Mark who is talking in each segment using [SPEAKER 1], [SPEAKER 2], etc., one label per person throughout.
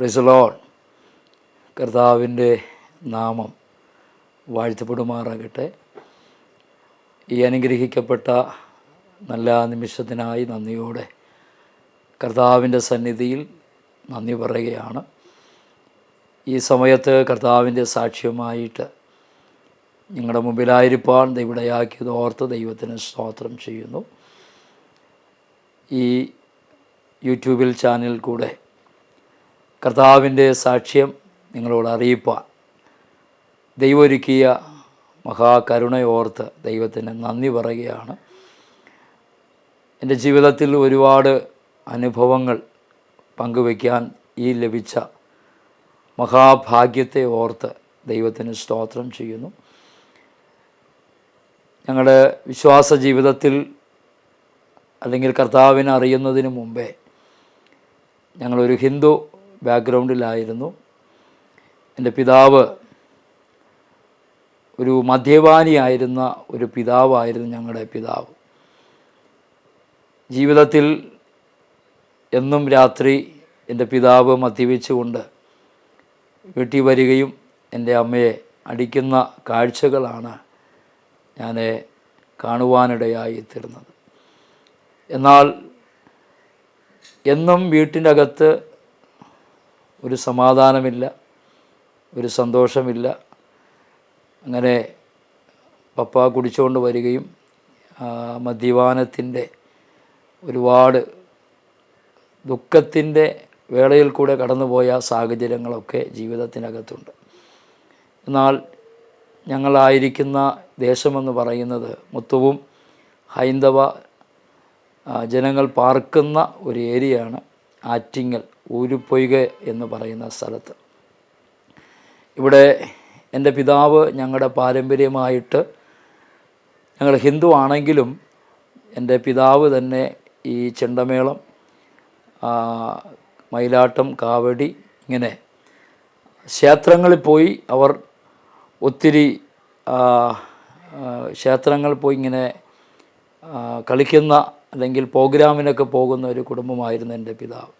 [SPEAKER 1] പ്രിസലോൺ കർത്താവിന്റെ നാമം വാഴ്ത്തപ്പെടുമാറാകട്ടെ. ഈ അനുഗ്രഹിക്കപ്പെട്ട നല്ല നിമിഷത്തിനായി നന്ദിയോടെ കർത്താവിന്റെ സന്നിധിയിൽ നന്ദി പറയുകയാണ്. ഈ സമയത്ത് കർത്താവിന്റെ സാക്ഷ്യമായിട്ട് നിങ്ങളുടെ മുമ്പിലായിരിക്കാൻ ദൈവടയാക്കിയത് ഓർത്ത് ദൈവത്തിന് സ്തോത്രം ചെയ്യുന്നു. ഈ യൂട്യൂബിൽ ചാനൽ കൂടെ കർത്താവിന്റെ സാക്ഷ്യം നിങ്ങളോട് അറിയിപ്പാൻ. ദൈവമൊരുക്കിയ മഹാകരുണയോർത്ത് ദൈവത്തിന് നന്ദി പറയുകയാണ്. എന്റെ ജീവിതത്തിൽ ഒരുപാട് അനുഭവങ്ങൾ പങ്കുവയ്ക്കാൻ ഈ ലഭിച്ച മഹാഭാഗ്യത്തെ ഓർത്ത് ദൈവത്തിന് സ്തോത്രം ചെയ്യുന്നു. ഞങ്ങളുടെ വിശ്വാസ ജീവിതത്തിൽ അല്ലെങ്കിൽ കർത്താവിനെ അറിയുന്നതിന് മുമ്പേ ഞങ്ങളൊരു ഹിന്ദു ബാക്ക്ഗ്രൗണ്ടിലായിരുന്നു. എന്റെ പിതാവ് ഒരു മദ്യപാനിയായിരുന്ന ഒരു പിതാവായിരുന്നു ഞങ്ങളുടെ പിതാവ്. ജീവിതത്തിൽ എന്നും രാത്രി എന്റെ പിതാവ് മദ്യപിച്ചുകൊണ്ട് വീട്ടിൽ വരികയും എന്റെ അമ്മയെ അടിക്കുന്ന കാഴ്ചകളാണ് ഞാൻ കാണുവാനിടയായി തീർന്നത്. എന്നാൽ എന്നും വീട്ടിന്റെ അകത്ത് ഒരു സമാധാനമില്ല ഒരു സന്തോഷമില്ല. അങ്ങനെ പപ്പ കുടിച്ചുകൊണ്ട് വരികയും മദ്യപാനത്തിന്റെ ഒരുപാട് ദുഃഖത്തിന്റെ വേളയിൽ കൂടെ കടന്നുപോയ സാഹചര്യങ്ങളൊക്കെ ജീവിതത്തിനകത്തുണ്ട്. എന്നാൽ ഞങ്ങളായിരിക്കുന്ന ദേശമെന്ന് പറയുന്നത് മൊത്തവും ഹൈന്ദവ ജനങ്ങൾ പാർക്കുന്ന ഒരു ഏരിയയാണ് ആറ്റിങ്ങൽ. ഊരുപൊയ്ക എന്ന് പറയുന്ന സ്ഥലത്ത്. ഇവിടെ എന്റെ പിതാവ് ഞങ്ങളുടെ പാരമ്പര്യമായിട്ട് ഞങ്ങൾ ഹിന്ദു ആണെങ്കിലും എന്റെ പിതാവ് തന്നെ ഈ ചെണ്ടമേളം മയിലാട്ടം കാവടി ഇങ്ങനെ ക്ഷേത്രങ്ങളിൽ പോയി അവർ ഒത്തിരി ക്ഷേത്രങ്ങളിൽ പോയി ഇങ്ങനെ കളിക്കുന്ന അല്ലെങ്കിൽ പ്രോഗ്രാമിനൊക്കെ പോകുന്ന ഒരു കുടുംബമായിരുന്നു എന്റെ പിതാവ്.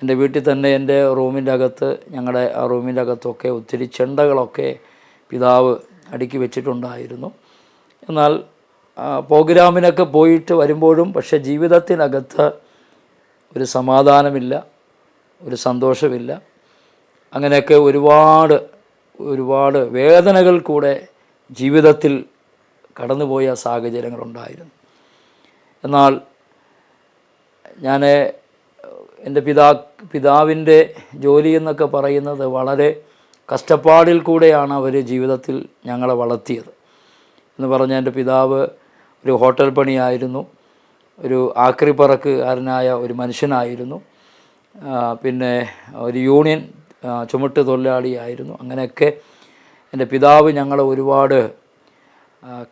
[SPEAKER 1] എന്റെ വീട്ടിൽ തന്നെ എന്റെ റൂമിന്റെ അകത്ത് ഞങ്ങളുടെ ആ റൂമിന്റെ അകത്തൊക്കെ ഒത്തിരി ചെണ്ടകളൊക്കെ പിതാവ് അടുക്കി വെച്ചിട്ടുണ്ടായിരുന്നു. എന്നാൽ പ്രോഗ്രാമിനൊക്കെ പോയിട്ട് വരുമ്പോഴും പക്ഷേ ജീവിതത്തിനകത്ത് ഒരു സമാധാനമില്ല ഒരു സന്തോഷമില്ല. അങ്ങനെയൊക്കെ ഒരുപാട് ഒരുപാട് വേദനകൾ കൂടെ ജീവിതത്തിൽ കടന്നുപോയ സാഹചര്യങ്ങളുണ്ടായിരുന്നു. എന്നാൽ ഞാൻ എന്റെ പിതാ പിതാവിന്റെ ജോലി എന്നൊക്കെ പറയുന്നത് വളരെ കഷ്ടപ്പാടിൽ കൂടെയാണ് അവർ ജീവിതത്തിൽ ഞങ്ങളെ വളർത്തിയത്. എന്ന് പറഞ്ഞാൽ എന്റെ പിതാവ് ഒരു ഹോട്ടൽ പണിയായിരുന്നു. ഒരു ആക്രിപ്പറക്കുകാരനായ ഒരു മനുഷ്യനായിരുന്നു. പിന്നെ ഒരു യൂണിയൻ ചുമട്ട് തൊഴിലാളിയായിരുന്നു. അങ്ങനെയൊക്കെ എന്റെ പിതാവ് ഞങ്ങളെ ഒരുപാട്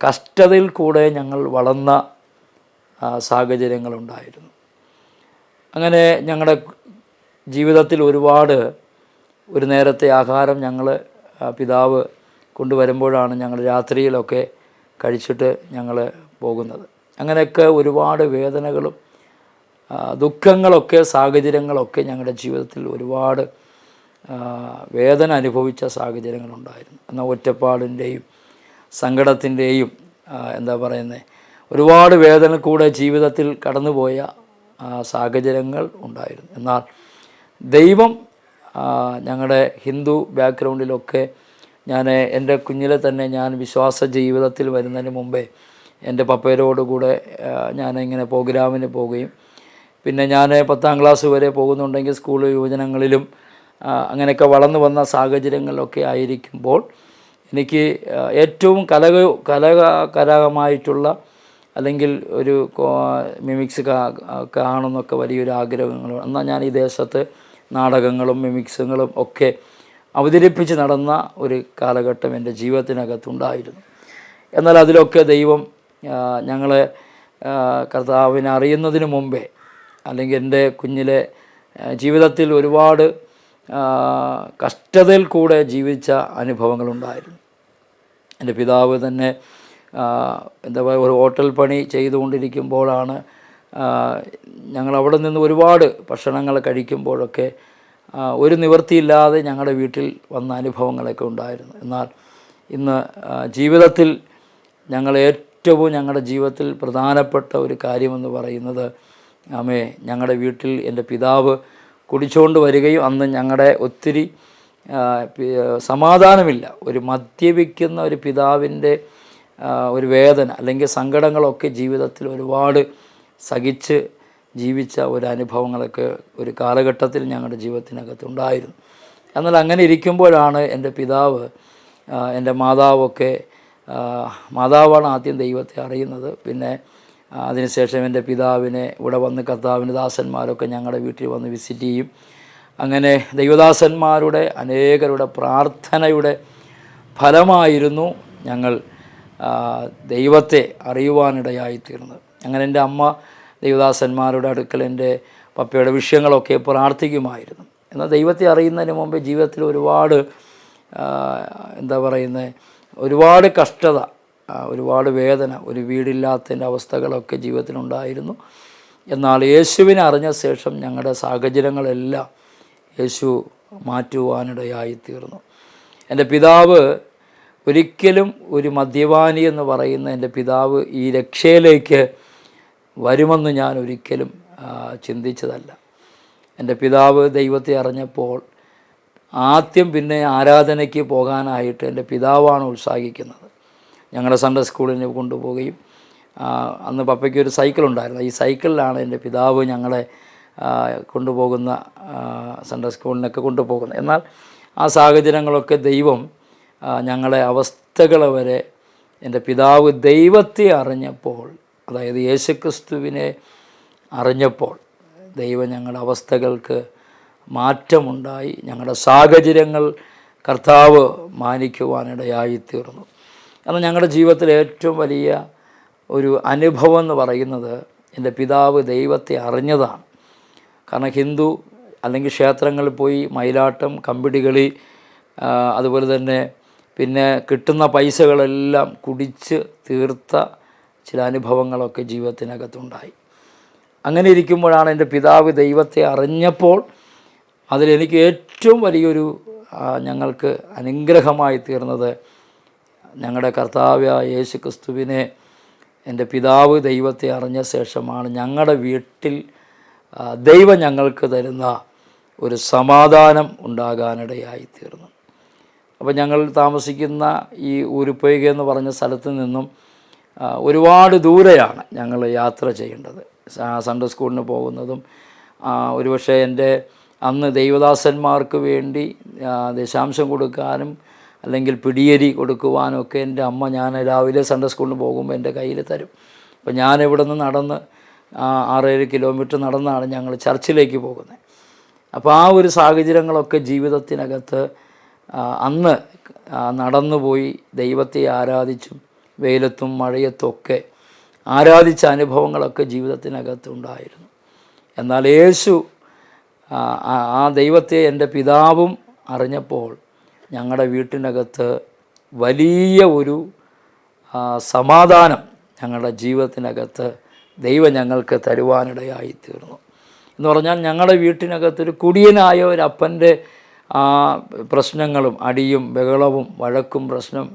[SPEAKER 1] കഷ്ടതയിൽ കൂടെ ഞങ്ങൾ വളർന്ന സാഹചര്യങ്ങളുണ്ടായിരുന്നു. അങ്ങനെ ഞങ്ങളുടെ ജീവിതത്തിൽ ഒരുപാട് ഒരു നേരത്തെ ആഹാരം ഞങ്ങൾ പിതാവ് കൊണ്ടുവരുമ്പോഴാണ് ഞങ്ങൾ രാത്രിയിലൊക്കെ കഴിച്ചിട്ട് ഞങ്ങൾ പോകുന്നത്. അങ്ങനെയൊക്കെ ഒരുപാട് വേദനകളും ദുഃഖങ്ങളൊക്കെ സാഹചര്യങ്ങളൊക്കെ ഞങ്ങളുടെ ജീവിതത്തിൽ ഒരുപാട് വേദന അനുഭവിച്ച സാഹചര്യങ്ങളുണ്ടായിരുന്നു. എന്നാൽ ഒറ്റപ്പാടിന്റെയും സങ്കടത്തിന്റെയും എന്താ പറയുന്നത് ഒരുപാട് വേദന കൂടെ ജീവിതത്തിൽ കടന്നുപോയ സാഹചര്യങ്ങൾ ഉണ്ടായിരുന്നു. എന്നാൽ ദൈവം ഞങ്ങളുടെ ഹിന്ദു ബാക്ക്ഗ്രൗണ്ടിലൊക്കെ ഞാൻ എന്റെ കുഞ്ഞിലെ തന്നെ ഞാൻ വിശ്വാസ ജീവിതത്തിൽ വരുന്നതിന് മുമ്പേ എന്റെ പപ്പയരോടുകൂടെ ഞാൻ ഞാനിങ്ങനെ പ്രോഗ്രാമിന് പോവുകയും പിന്നെ ഞാൻ പത്താം ക്ലാസ് വരെ പോകുന്നുണ്ടെങ്കിൽ സ്കൂൾ യുവജനങ്ങളിലും അങ്ങനെയൊക്കെ വളർന്നു വന്ന സാഹചര്യങ്ങളിലൊക്കെ ആയിരിക്കുമ്പോൾ എനിക്ക് ഏറ്റവും കലക കലകരമായിട്ടുള്ള അല്ലെങ്കിൽ ഒരു മിമിക്സ് കാണുന്നൊക്കെ വലിയൊരു ആഗ്രഹങ്ങൾ. എന്നാൽ ഞാൻ ഈ ദേശത്ത് നാടകങ്ങളും മിമിക്സുകളും ഒക്കെ അവതരിപ്പിച്ച് നടന്ന ഒരു കാലഘട്ടം എന്റെ ജീവിതത്തിനകത്തുണ്ടായിരുന്നു. എന്നാൽ അതിലൊക്കെ ദൈവം ഞങ്ങളെ കർത്താവിനെ അറിയുന്നതിന് മുമ്പേ അല്ലെങ്കിൽ എന്റെ കുഞ്ഞിലെ ജീവിതത്തിൽ ഒരുപാട് കഷ്ടതയിൽ കൂടെ ജീവിച്ച അനുഭവങ്ങളുണ്ടായിരുന്നു. എന്റെ പിതാവ് തന്നെ എന്താ പറയുക ഒരു ഹോട്ടൽ പണി ചെയ്തുകൊണ്ടിരിക്കുമ്പോഴാണ് ഞങ്ങൾ അവിടെ നിന്ന് ഒരുപാട് ഭക്ഷണങ്ങൾ കഴിക്കുമ്പോഴൊക്കെ ഒരു നിവൃത്തിയില്ലാതെ ഞങ്ങളുടെ വീട്ടിൽ വന്ന അനുഭവങ്ങളൊക്കെ ഉണ്ടായിരുന്നു. എന്നാൽ ഇന്ന് ജീവിതത്തിൽ ഞങ്ങൾ ഏറ്റവും ഞങ്ങളുടെ ജീവിതത്തിൽ പ്രധാനപ്പെട്ട ഒരു കാര്യമെന്ന് പറയുന്നത് ആമേ ഞങ്ങളുടെ വീട്ടിൽ എന്റെ പിതാവ് കുടിച്ചുകൊണ്ട് വരികയും അന്ന് ഞങ്ങളുടെ ഒത്തിരി സമാധാനമില്ല. ഒരു മദ്യപിക്കുന്ന ഒരു പിതാവിന്റെ ഒരു വേദന അല്ലെങ്കിൽ സങ്കടങ്ങളൊക്കെ ജീവിതത്തിൽ ഒരുപാട് സഹിച്ച് ജീവിച്ച ഒരു അനുഭവങ്ങളൊക്കെ ഒരു കാലഘട്ടത്തിൽ ഞങ്ങളുടെ ജീവിതത്തിനകത്ത് ഉണ്ടായിരുന്നു എന്നാൽ അങ്ങനെ ഇരിക്കുമ്പോഴാണ് എന്റെ പിതാവ് എന്റെ മാതാവൊക്കെ മാതാവാണ് ആദ്യം ദൈവത്തെ അറിയുന്നത്. പിന്നെ അതിനുശേഷം എന്റെ പിതാവിനെ ഇവിടെ വന്ന് കർത്താവിന്റെ ദാസന്മാരൊക്കെ ഞങ്ങളുടെ വീട്ടിൽ വന്ന് വിസിറ്റ് ചെയ്യും. അങ്ങനെ ദൈവദാസന്മാരുടെ അനേകരുടെ പ്രാർത്ഥനയുടെ ഫലമായിരുന്നു ഞങ്ങൾ ദൈവത്തെ അറിയുവാനിടയായി തീർന്നത് അങ്ങനെ എന്റെ അമ്മ ദൈവദാസന്മാരുടെ അടുക്കൽ എന്റെ പപ്പയുടെ വിഷയങ്ങളൊക്കെ പ്രാർത്ഥിക്കുമായിരുന്നു. എന്നാൽ ദൈവത്തെ അറിയുന്നതിന് മുമ്പ് ജീവിതത്തിൽ ഒരുപാട് എന്താ പറയുന്നത് ഒരുപാട് കഷ്ടത ഒരുപാട് വേദന ഒരു വീടില്ലാത്തതിന്റെ അവസ്ഥകളൊക്കെ ജീവിതത്തിലുണ്ടായിരുന്നു. എന്നാൽ യേശുവിനെ അറിഞ്ഞ ശേഷം ഞങ്ങളുടെ സാഹചര്യങ്ങളെല്ലാം യേശു മാറ്റുവാനിടയായി തീർന്നു എന്റെ പിതാവ് ഒരിക്കലും ഒരു മദ്യപാനി എന്ന് പറയുന്ന എന്റെ പിതാവ് ഈ രക്ഷയിലേക്ക് വരുമെന്ന് ഞാൻ ഒരിക്കലും ചിന്തിച്ചതല്ല. എന്റെ പിതാവ് ദൈവത്തെ അറിഞ്ഞപ്പോൾ ആദ്യം പിന്നെ ആരാധനയ്ക്ക് പോകാനായിട്ട് എന്റെ പിതാവാണ് ഉത്സാഹിക്കുന്നത്. ഞങ്ങളുടെ സൺഡേ സ്കൂളിന് കൊണ്ടുപോവുകയും അന്ന് പപ്പയ്ക്ക് ഒരു സൈക്കിൾ ഉണ്ടായിരുന്നു. ഈ സൈക്കിളിലാണ് എന്റെ പിതാവ് ഞങ്ങളെ കൊണ്ടുപോകുന്ന സൺഡേ സ്കൂളിനൊക്കെ കൊണ്ടുപോകുന്നത്. എന്നാൽ ആ സാഹചര്യങ്ങളൊക്കെ ദൈവം ഞങ്ങളെ അവസ്ഥകൾ വരെ എന്റെ പിതാവ് ദൈവത്തെ അറിഞ്ഞപ്പോൾ അതായത് യേശുക്രിസ്തുവിനെ അറിഞ്ഞപ്പോൾ ദൈവം ഞങ്ങളുടെ അവസ്ഥകൾക്ക് മാറ്റമുണ്ടായി ഞങ്ങളുടെ സാഹചര്യങ്ങൾ കർത്താവ് മാനിക്കുവാനിടയായിത്തീർന്നു. തീർന്നു എന്നാൽ ഞങ്ങളുടെ ജീവിതത്തിലെ ഏറ്റവും വലിയ ഒരു അനുഭവം എന്ന് പറയുന്നത് എന്റെ പിതാവ് ദൈവത്തെ അറിഞ്ഞതാണ്. കാരണം ഹിന്ദു അല്ലെങ്കിൽ ക്ഷേത്രങ്ങളിൽ പോയി മയിലാട്ടം കമ്പിടികളി അതുപോലെ തന്നെ പിന്നെ കിട്ടുന്ന പൈസകളെല്ലാം കുടിച്ച് തീർത്ത ചില അനുഭവങ്ങളൊക്കെ ജീവിതത്തിനകത്തുണ്ടായി. അങ്ങനെ ഇരിക്കുമ്പോഴാണ് എന്റെ പിതാവ് ദൈവത്തെ അറിഞ്ഞപ്പോൾ അതിലെനിക്ക് ഏറ്റവും വലിയൊരു ഞങ്ങൾക്ക് അനുഗ്രഹമായി തീർന്നത് ഞങ്ങളുടെ കർത്താവായ യേശു ക്രിസ്തുവിനെ എന്റെ പിതാവ് ദൈവത്തെ അറിഞ്ഞ ശേഷമാണ് ഞങ്ങളുടെ വീട്ടിൽ ദൈവം ഞങ്ങൾക്ക് തരുന്ന ഒരു സമാധാനം ഉണ്ടാകാനിടയായി തീർന്നു അപ്പോൾ ഞങ്ങൾ താമസിക്കുന്ന ഈ ഊരുപ്പൊയ്ക എന്ന് പറഞ്ഞ സ്ഥലത്ത് നിന്നും ഒരുപാട് ദൂരെയാണ് ഞങ്ങൾ യാത്ര ചെയ്യേണ്ടത്. സൺഡേ സ്കൂളിന് പോകുന്നതും ഒരുപക്ഷെ എന്റെ അന്ന് ദൈവദാസന്മാർക്ക് വേണ്ടി ദശാംശം കൊടുക്കാനും അല്ലെങ്കിൽ പിടിയരി കൊടുക്കുവാനൊക്കെ എന്റെ അമ്മ ഞാൻ രാവിലെ സൺഡേ സ്കൂളിന് പോകുമ്പോൾ എന്റെ കയ്യിൽ തരും. അപ്പോൾ ഞാൻ ഇവിടെ നിന്ന് നടന്ന് ആറേഴ് കിലോമീറ്റർ നടന്നാണ് ഞങ്ങൾ ചർച്ചിലേക്ക് പോകുന്നത്. അപ്പോൾ ആ ഒരു സാഹചര്യങ്ങളൊക്കെ ജീവിതത്തിനകത്ത് അന്ന് നടന്നുപോയി ദൈവത്തെ ആരാധിച്ചും വെയിലത്തും മഴയത്തും ഒക്കെ ആരാധിച്ച അനുഭവങ്ങളൊക്കെ ജീവിതത്തിനകത്ത് ഉണ്ടായിരുന്നു. എന്നാൽ യേശു ആ, ദൈവത്തെ എന്റെ പിതാവും അറിഞ്ഞപ്പോൾ ഞങ്ങളുടെ വീട്ടിനകത്ത് വലിയ ഒരു സമാധാനം ഞങ്ങളുടെ ജീവിതത്തിനകത്ത് ദൈവം ഞങ്ങൾക്ക് തരുവാനിടയായി തീർന്നു. എന്ന് പറഞ്ഞാൽ ഞങ്ങളുടെ വീട്ടിനകത്തൊരു കുടിയനായ ഒരു അപ്പന്റെ പ്രശ്നങ്ങളും അടിയും ബഹളവും വഴക്കും പ്രശ്നം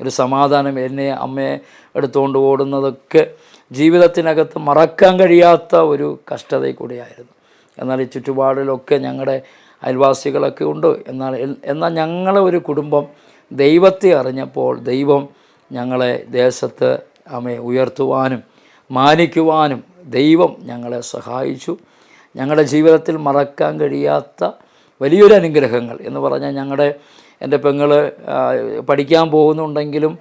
[SPEAKER 1] ഒരു സമാധാനം എന്നെ അമ്മയെ എടുത്തുകൊണ്ട് ഓടുന്നതൊക്കെ ജീവിതത്തിനകത്ത് മറക്കാൻ കഴിയാത്ത ഒരു കഷ്ടത കൂടിയായിരുന്നു. എന്നാൽ ഈ ചുറ്റുപാടിലൊക്കെ ഞങ്ങളുടെ അയൽവാസികളൊക്കെ ഉണ്ട്. എന്നാൽ എന്നാൽ ഞങ്ങളെ ഒരു കുടുംബം ദൈവത്തെ അറിഞ്ഞപ്പോൾ ദൈവം ഞങ്ങളെ ദേശത്ത് അമ്മയെ ഉയർത്തുവാനും മാനിക്കുവാനും ദൈവം ഞങ്ങളെ സഹായിച്ചു. ഞങ്ങളുടെ ജീവിതത്തിൽ മറക്കാൻ കഴിയാത്ത വലിയൊരു അനുഗ്രഹങ്ങൾ എന്ന് പറഞ്ഞാൽ ഞങ്ങളുടെ എന്റെ പെങ്ങൾ പഠിക്കാൻ പോകുന്നുണ്ടെങ്കിലും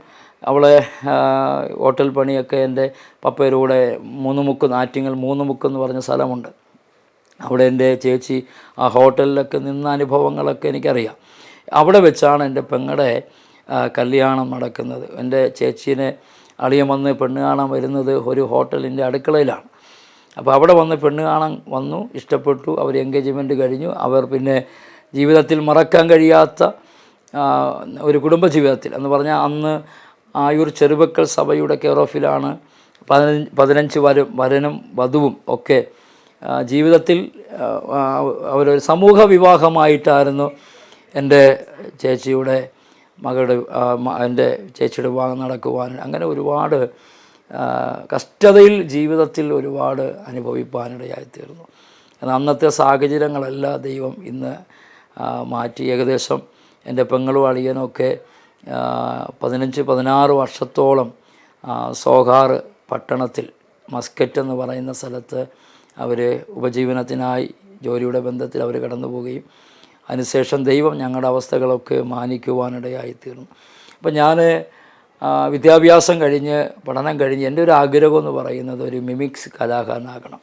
[SPEAKER 1] അവളെ ഹോട്ടൽ പണിയൊക്കെ എന്റെ പപ്പയിലൂടെ മൂന്ന് മുക്ക് നാറ്റിങ്ങൾ മൂന്ന് മുക്ക് എന്ന് പറഞ്ഞ സ്ഥലമുണ്ട്. അവിടെ എന്റെ ചേച്ചി ആ ഹോട്ടലിലൊക്കെ നിന്ന അനുഭവങ്ങളൊക്കെ എനിക്കറിയാം. അവിടെ വെച്ചാണ് എന്റെ പെങ്ങളുടെ കല്യാണം നടക്കുന്നത്. എന്റെ ചേച്ചീനെ അളിയൻ വന്ന് പെണ്ണ് കാണാൻ വരുന്നത് ഒരു ഹോട്ടലിന്റെ അടുക്കളയിലാണ്. അപ്പോൾ അവിടെ വന്ന് പെണ്ണ് കാണാൻ വന്നു ഇഷ്ടപ്പെട്ടു അവർ എൻഗേജ്മെന്റ് കഴിഞ്ഞു. അവർ പിന്നെ ജീവിതത്തിൽ മറക്കാൻ കഴിയാത്ത ഒരു കുടുംബ ജീവിതത്തിൽ എന്ന് പറഞ്ഞാൽ അന്ന് ആയൂർ ചെറുപക്കൽ സഭയുടെ കെയർ ഓഫിലാണ് പതിനഞ്ച് പതിനഞ്ച് വരും വരനും വധുവും ഒക്കെ ജീവിതത്തിൽ അവരൊരു സമൂഹ വിവാഹമായിട്ടായിരുന്നു എന്റെ ചേച്ചിയുടെ മകളുടെ എന്റെ ചേച്ചിയുടെ വിവാഹം നടക്കുവാൻ അങ്ങനെ ഒരുപാട് കഷ്ടതയിൽ ജീവിതത്തിൽ ഒരുപാട് അനുഭവിപ്പാനിടയായിത്തീർന്നു എന്നാൽ അന്നത്തെ സാഹചര്യങ്ങളല്ല ദൈവം ഇന്ന് മാറ്റി. ഏകദേശം എന്റെ പെങ്ങളും അളിയനൊക്കെ പതിനഞ്ച് പതിനാറ് വർഷത്തോളം സോഹാർ പട്ടണത്തിൽ മസ്കറ്റ് എന്ന് പറയുന്ന സ്ഥലത്ത് അവർ ഉപജീവനത്തിനായി ജോലിയുടെ ബന്ധത്തിൽ അവർ കടന്നു പോവുകയും അതിനുശേഷം ദൈവം ഞങ്ങളുടെ അവസ്ഥകളൊക്കെ മാനിക്കുവാനിടയായി തീർന്നു അപ്പം ഞാൻ വിദ്യാഭ്യാസം കഴിഞ്ഞ് പഠനം കഴിഞ്ഞ് എന്റെ ഒരു ആഗ്രഹം എന്ന് പറയുന്നത് ഒരു മിമിക്സ് കലാകാരനാകണം.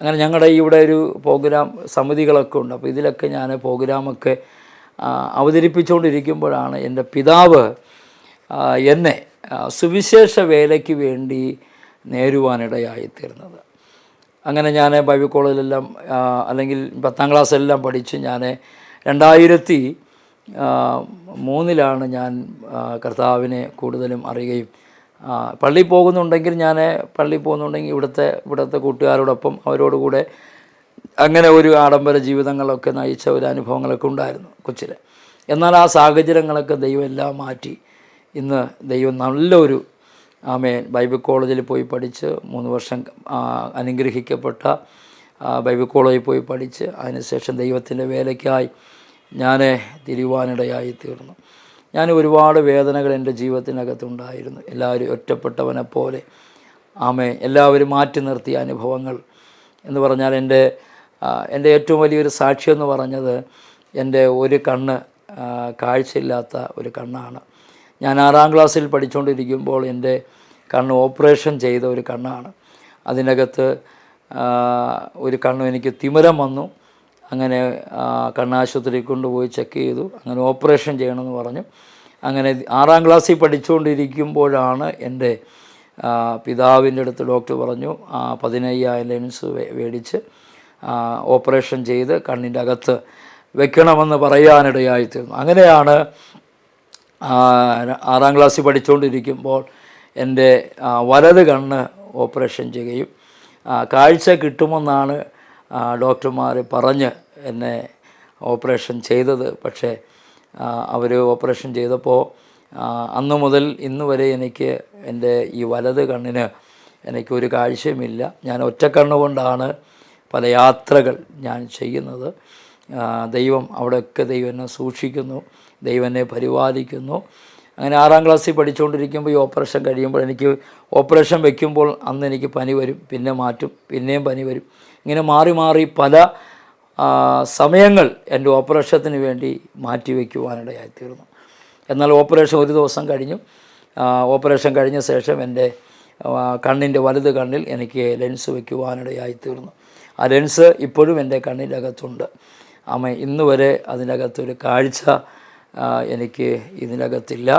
[SPEAKER 1] അങ്ങനെ ഞങ്ങളുടെ ഇവിടെ ഒരു പ്രോഗ്രാം സമിതികളൊക്കെ ഉണ്ട്. അപ്പോൾ ഇതിലൊക്കെ ഞാൻ പ്രോഗ്രാമൊക്കെ അവതരിപ്പിച്ചുകൊണ്ടിരിക്കുമ്പോഴാണ് എന്റെ പിതാവ് എന്നെ സുവിശേഷ വേലയ്ക്ക് വേണ്ടി നേരുവാനിടയായിത്തീർന്നത്. അങ്ങനെ ഞാൻ ബൈബിൾ കോളേജിലെല്ലാം അല്ലെങ്കിൽ പത്താം ക്ലാസ്സെല്ലാം പഠിച്ച് ഞാൻ രണ്ടായിരത്തി മൂന്നിലാണ് ഞാൻ കർത്താവിനെ കൂടുതലും അറിയുകയും പള്ളി പോകുന്നുണ്ടെങ്കിൽ ഞാൻ പള്ളിയിൽ പോകുന്നുണ്ടെങ്കിൽ ഇവിടുത്തെ ഇവിടുത്തെ കൂട്ടുകാരോടൊപ്പം അവരോട് കൂടെ അങ്ങനെ ഒരു ആഡംബര ജീവിതങ്ങളൊക്കെ നയിച്ച ഒരു അനുഭവങ്ങളൊക്കെ ഉണ്ടായിരുന്നു കൊച്ചിൽ എന്നാൽ ആ സാഹചര്യങ്ങളൊക്കെ ദൈവം എല്ലാം മാറ്റി. ഇന്ന് ദൈവം നല്ലൊരു ആമേൻ. ബൈബിൾ കോളേജിൽ പോയി പഠിച്ച് മൂന്ന് വർഷം അനുഗ്രഹിക്കപ്പെട്ട ബൈബിൾ കോളേജിൽ പോയി പഠിച്ച് അതിനുശേഷം ദൈവത്തിന്റെ വേലയ്ക്കായി ഞാൻ തിരുവാനിടയായി തീർന്നു. ഞാൻ ഒരുപാട് വേദനകൾ എന്റെ ജീവിതത്തിനകത്തുണ്ടായിരുന്നു എല്ലാവരും ഒറ്റപ്പെട്ടവനെ പോലെ. ആമേ എല്ലാവരും മാറ്റി നിർത്തിയ അനുഭവങ്ങൾ എന്ന് പറഞ്ഞാൽ എന്റെ എന്റെ ഏറ്റവും വലിയൊരു സാക്ഷ്യമെന്ന് പറഞ്ഞത് എന്റെ ഒരു കണ്ണ് കാഴ്ചയില്ലാത്ത ഒരു കണ്ണാണ്. ഞാൻ ആറാം ക്ലാസ്സിൽ പഠിച്ചുകൊണ്ടിരിക്കുമ്പോൾ എന്റെ കണ്ണ് ഓപ്പറേഷൻ ചെയ്ത ഒരു കണ്ണാണ്. അതിനകത്ത് ഒരു കണ്ണ് എനിക്ക് തിമിരം വന്നു. അങ്ങനെ കണ്ണാശുപത്രി കൊണ്ടുപോയി ചെക്ക് ചെയ്തു. അങ്ങനെ ഓപ്പറേഷൻ ചെയ്യണമെന്ന് പറഞ്ഞു. അങ്ങനെ ആറാം ക്ലാസ്സിൽ പഠിച്ചുകൊണ്ടിരിക്കുമ്പോഴാണ് എന്റെ പിതാവിന്റെ അടുത്ത് ഡോക്ടർ പറഞ്ഞു പതിനയ്യായിരം ലെൻസ് മേടിച്ച് ഓപ്പറേഷൻ ചെയ്ത് കണ്ണിന്റെ അകത്ത് വെക്കണമെന്ന് പറയാനിടയായിത്തീർന്നു അങ്ങനെയാണ് ആറാം ക്ലാസ്സിൽ പഠിച്ചുകൊണ്ടിരിക്കുമ്പോൾ എന്റെ വലത് കണ്ണ് ഓപ്പറേഷൻ ചെയ്യുകയും കാഴ്ച കിട്ടുമെന്നാണ് ഡോക്ടർമാർ പറഞ്ഞ് എന്നെ ഓപ്പറേഷൻ ചെയ്തത്. പക്ഷേ അവർ ഓപ്പറേഷൻ ചെയ്തപ്പോൾ അന്ന് മുതൽ ഇന്ന് വരെ എനിക്ക് എന്റെ ഈ വലത് കണ്ണിന് എനിക്കൊരു കാഴ്ചയുമില്ല. ഞാൻ ഒറ്റ കണ്ണുകൊണ്ടാണ് പല യാത്രകൾ ഞാൻ ചെയ്യുന്നത്. ദൈവം അവിടെയൊക്കെ ദൈവം എന്നെ സൂക്ഷിക്കുന്നു ദൈവം എന്നെ പരിപാലിക്കുന്നു. അങ്ങനെ ആറാം ക്ലാസ്സിൽ പഠിച്ചുകൊണ്ടിരിക്കുമ്പോൾ ഈ ഓപ്പറേഷൻ കഴിയുമ്പോൾ എനിക്ക് ഓപ്പറേഷൻ വെക്കുമ്പോൾ അന്ന് എനിക്ക് പനി വരും പിന്നെ മാറ്റും പിന്നെയും പനി വരും. ഇങ്ങനെ മാറി മാറി പല സമയങ്ങൾ എന്റെ ഓപ്പറേഷത്തിന് വേണ്ടി മാറ്റി വയ്ക്കുവാനിടയായിത്തീർന്നു. എന്നാൽ ഓപ്പറേഷൻ ഒരു ദിവസം കഴിഞ്ഞു. ഓപ്പറേഷൻ കഴിഞ്ഞ ശേഷം എന്റെ കണ്ണിന്റെ വലുത് കണ്ണിൽ എനിക്ക് ലെൻസ് വയ്ക്കുവാനിടയായി തീർന്നു. ആ ലെൻസ് ഇപ്പോഴും എന്റെ കണ്ണിന്റെ അകത്തുണ്ട്. അമ്മ ഇന്ന് വരെ അതിനകത്തൊരു കാഴ്ച എനിക്ക് ഇതിനകത്തില്ല